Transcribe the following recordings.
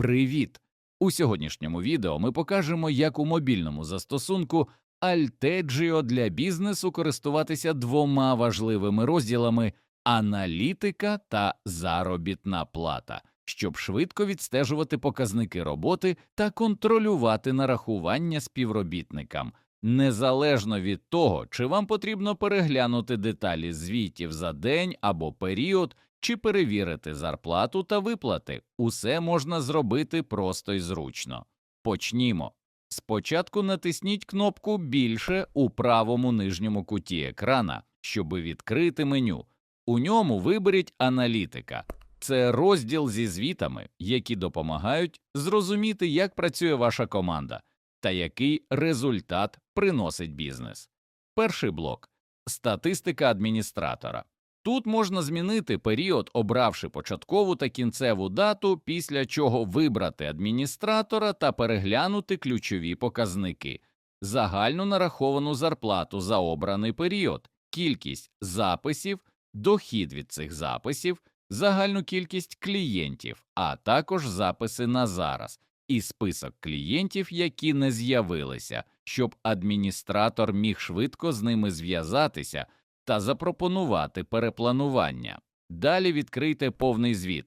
Привіт! У сьогоднішньому відео ми покажемо, як у мобільному застосунку Altegio для бізнесу користуватися двома важливими розділами аналітика та заробітна плата, щоб швидко відстежувати показники роботи та контролювати нарахування співробітникам. Незалежно від того, чи вам потрібно переглянути деталі звітів за день або період, чи перевірити зарплату та виплати, усе можна зробити просто і зручно. Почнімо. Спочатку натисніть кнопку Більше у правому нижньому куті екрана, щоби відкрити меню. У ньому виберіть аналітика. Це розділ зі звітами, які допомагають зрозуміти, як працює ваша команда та який результат приносить бізнес. Перший блок статистика адміністратора. Тут можна змінити період, обравши початкову та кінцеву дату, після чого вибрати адміністратора та переглянути ключові показники, загальну нараховану зарплату за обраний період, кількість записів, дохід від цих записів, загальну кількість клієнтів, а також записи на зараз і список клієнтів, які не з'явилися, щоб адміністратор міг швидко з ними зв'язатися та запропонувати перепланування. Далі відкрийте повний звіт.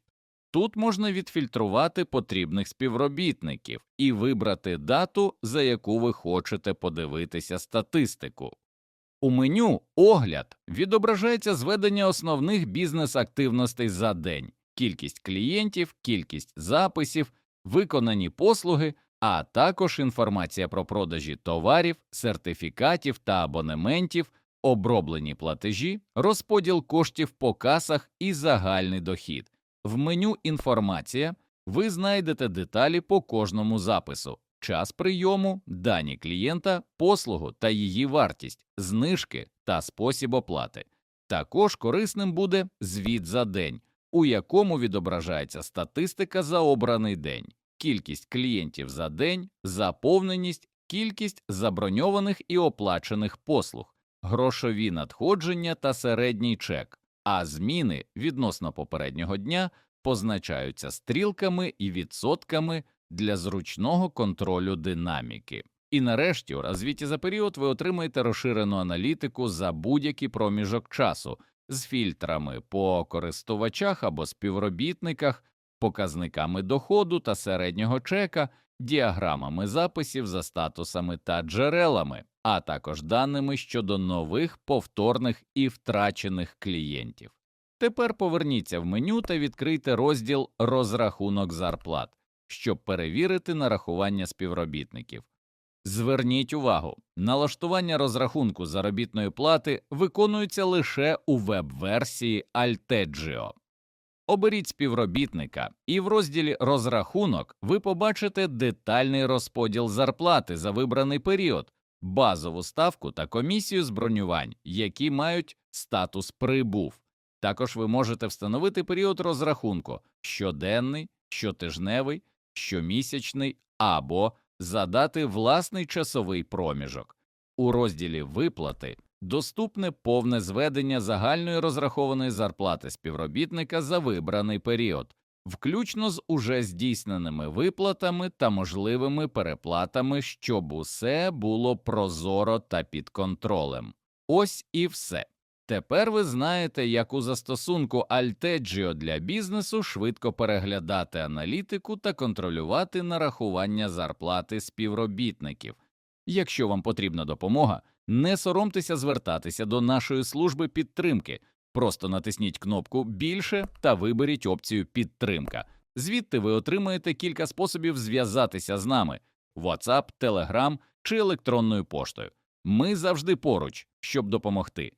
Тут можна відфільтрувати потрібних співробітників і вибрати дату, за яку ви хочете подивитися статистику. У меню Огляд відображається зведення основних бізнес-активностей за день, кількість клієнтів, кількість записів, виконані послуги, а також інформація про продажі товарів, сертифікатів та абонементів, оброблені платежі, розподіл коштів по касах і загальний дохід. В меню Інформація ви знайдете деталі по кожному запису, час прийому, дані клієнта, послугу та її вартість, знижки та спосіб оплати. Також корисним буде звіт за день, у якому відображається статистика за обраний день, кількість клієнтів за день, заповненість, кількість заброньованих і оплачених послуг, грошові надходження та середній чек, а зміни відносно попереднього дня позначаються стрілками і відсотками для зручного контролю динаміки. І нарешті у розвіті за період ви отримаєте розширену аналітику за будь-який проміжок часу з фільтрами по користувачах або співробітниках, показниками доходу та середнього чека, діаграмами записів за статусами та джерелами, а також даними щодо нових повторних і втрачених клієнтів. Тепер поверніться в меню та відкрийте розділ Розрахунок зарплат, щоб перевірити нарахування співробітників. Зверніть увагу, налаштування розрахунку заробітної плати виконується лише у веб-версії Altegio. Оберіть співробітника, і в розділі Розрахунок ви побачите детальний розподіл зарплати за вибраний період, базову ставку та комісію з бронювань, які мають статус прибув. Також ви можете встановити період розрахунку щоденний, щотижневий, щомісячний або задати власний часовий проміжок. У розділі Виплати доступне повне зведення загальної розрахованої зарплати співробітника за вибраний період, включно з уже здійсненими виплатами та можливими переплатами, щоб усе було прозоро та під контролем. Ось і все. Тепер ви знаєте, як у застосунку Altegio для бізнесу швидко переглядати аналітику та контролювати нарахування зарплати співробітників. Якщо вам потрібна допомога, не соромтеся звертатися до нашої служби підтримки. Просто натисніть кнопку Більше та виберіть опцію Підтримка. Звідти ви отримаєте кілька способів зв'язатися з нами: WhatsApp, Telegram чи електронною поштою. Ми завжди поруч, щоб допомогти.